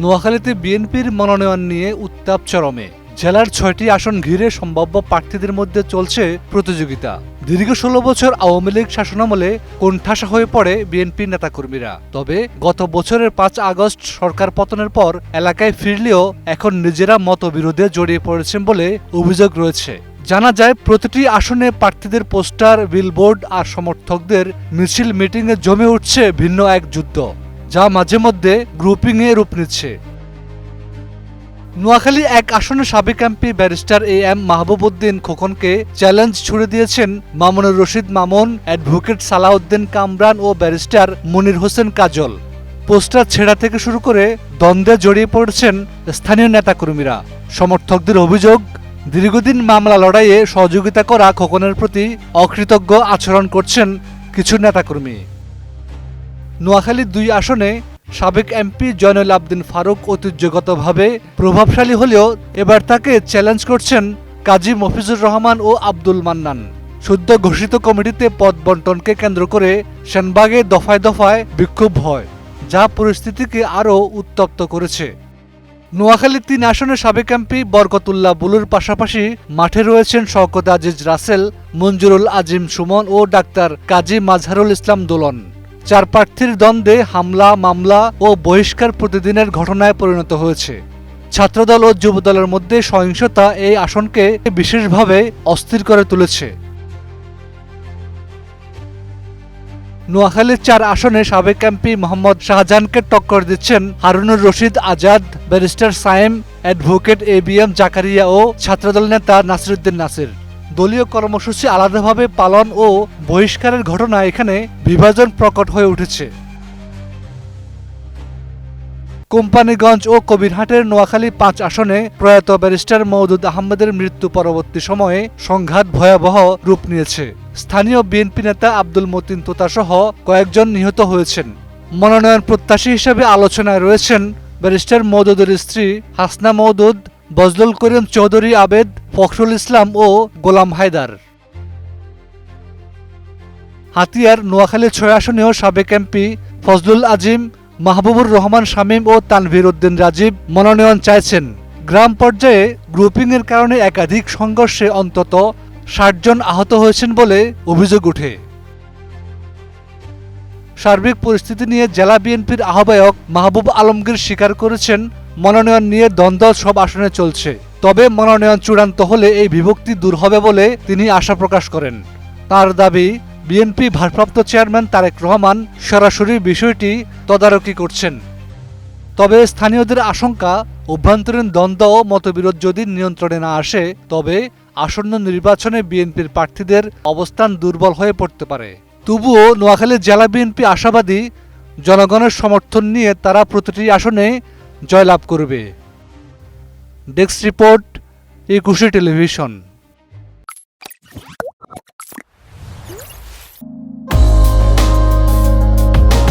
নোয়াখালীতে বিএনপির মনোনয়ন নিয়ে উত্তাপ চরমে। জেলার ছয়টি আসন ঘিরে সম্ভাব্য প্রার্থীদের মধ্যে চলছে প্রতিযোগিতা। দীর্ঘ ষোলো বছর আওয়ামী লীগ শাসনামলে কোণঠাসা হয়ে পড়ে বিএনপি নেতাকর্মীরা। তবে গত বছরের পাঁচ আগস্ট সরকার পতনের পর এলাকায় ফিরলেও এখন নিজেরা মতবিরোধে জড়িয়ে পড়েছেন বলে অভিযোগ রয়েছে। জানা যায়, প্রতিটি আসনে প্রার্থীদের পোস্টার, বিলবোর্ড আর সমর্থকদের মিছিল মিটিংয়ে জমে উঠছে ভিন্ন এক যুদ্ধ। যা মাঝে মধ্যে গ্রুপিংয়ে রূপ নিচ্ছে। নোয়াখালী এক আসনে সাবেক MP barrister A M Mahbubuddin খোকনকে challenge ছুড়ে দিয়েছেন মামুনুর রশিদ মামুন, অ্যাডভোকেট সালাউদ্দিন কামরান ও ব্যারিস্টার মনির হোসেন কাজল। পোস্টার ছেঁড়া থেকে শুরু করে দ্বন্দ্বে জড়িয়ে পড়েছেন স্থানীয় নেতাকর্মীরা। সমর্থকদের অভিযোগ, দীর্ঘদিন মামলা লড়াইয়ে সহযোগিতা করা খোকনের প্রতি অকৃতজ্ঞ আচরণ করছেন কিছু নেতাকর্মী। নোয়াখালীর দুই আসনে সাবেক এমপি জয়নুল আবদিন ফারুক ঐতিহ্যগতভাবে প্রভাবশালী হলেও এবার তাকে চ্যালেঞ্জ করছেন কাজী মফিজুর রহমান ও আব্দুল মান্নান। শুদ্ধ ঘোষিত কমিটিতে পদ বন্টনকে কেন্দ্র করে সেনবাগে দফায় দফায় বিক্ষোভ হয়, যা পরিস্থিতিকে আরও উত্তপ্ত করেছে। নোয়াখালীর তিন আসনে সাবেক এমপি বরকতুল্লাহ বুলুর পাশাপাশি মাঠে রয়েছেন শওকত আজিজ রাসেল, মঞ্জুরুল আজিম সুমন ও ডাক্তার কাজী মাজহারুল ইসলাম দোলন। চার প্রার্থীর দ্বন্দ্বে হামলা, মামলা ও বহিষ্কার প্রতিদিনের ঘটনায় পরিণত হয়েছে। ছাত্রদল ও যুবদলের মধ্যে সহিংসতা এই আসনকে বিশেষভাবে অস্থির করে তুলেছে। নোয়াখালীর চার আসনে সাবেক এমপি মোহাম্মদ শাহজাহানকে টক্কর দিচ্ছেন Harunur Rashid Azad, barrister Sayem advocate A B M Zakaria ও ছাত্রদল নেতা নাসিরুদ্দিন নাসির। দলীয় কর্মসূচি আলাদাভাবে পালন ও বহিষ্কারের ঘটনা এখানে বিভাজন প্রকট হয়ে উঠেছে। কোম্পানিগঞ্জ ও কবিরহাটের নোয়াখালী পাঁচ আসনে প্রয়াত ব্যারিস্টার মওদুদ আহমেদের মৃত্যু পরবর্তী সময়ে সংঘাত ভয়াবহ রূপ নিয়েছে। স্থানীয় বিএনপি নেতা আব্দুল মতিন তোতাসহ কয়েকজন নিহত হয়েছেন। মনোনয়ন প্রত্যাশী হিসেবে আলোচনায় রয়েছেন ব্যারিস্টার মওদুদের স্ত্রী হাসনা মওদুদ, বজলুল করিম চৌধুরী আবেদ ফখরুল ইসলাম ও গোলাম হায়দার। হাতিয়ার নোয়াখালী ছয় আসনেও সাবেক এমপি ফজলুল আজিম, মাহবুবুর রহমান শামীম ও তানভীর উদ্দিন রাজীব মনোনয়ন চাইছেন। গ্রাম পর্যায়ে গ্রুপিংয়ের কারণে একাধিক সংঘর্ষে অন্তত ষাট জন আহত হয়েছেন বলে অভিযোগ ওঠে। সার্বিক পরিস্থিতি নিয়ে জেলা বিএনপির আহ্বায়ক মাহবুব আলমগীর স্বীকার করেছেন মনোনয়ন নিয়ে দ্বন্দ্ব সব আসনে চলছে। তবে মনোনয়ন চূড়ান্ত হলে এই বিভক্তি দূর হবে বলে তিনি আশা প্রকাশ করেন। তার দাবি, বিএনপি ভারপ্রাপ্ত চেয়ারম্যান তারেক রহমান সরাসরি বিষয়টি তদারকি করছেন। তবে স্থানীয়দের আশঙ্কা, অভ্যন্তরীণ দ্বন্দ্ব ও মতবিরোধ যদি নিয়ন্ত্রণে না আসে, তবে আসন্ন নির্বাচনে বিএনপির প্রার্থীদের অবস্থান দুর্বল হয়ে পড়তে পারে। তবুও নোয়াখালী জেলা বিএনপি আশাবাদী, জনগণের সমর্থন নিয়ে তারা প্রতিটি আসনে জয়লাভ করবে। Desk report Ekushey television.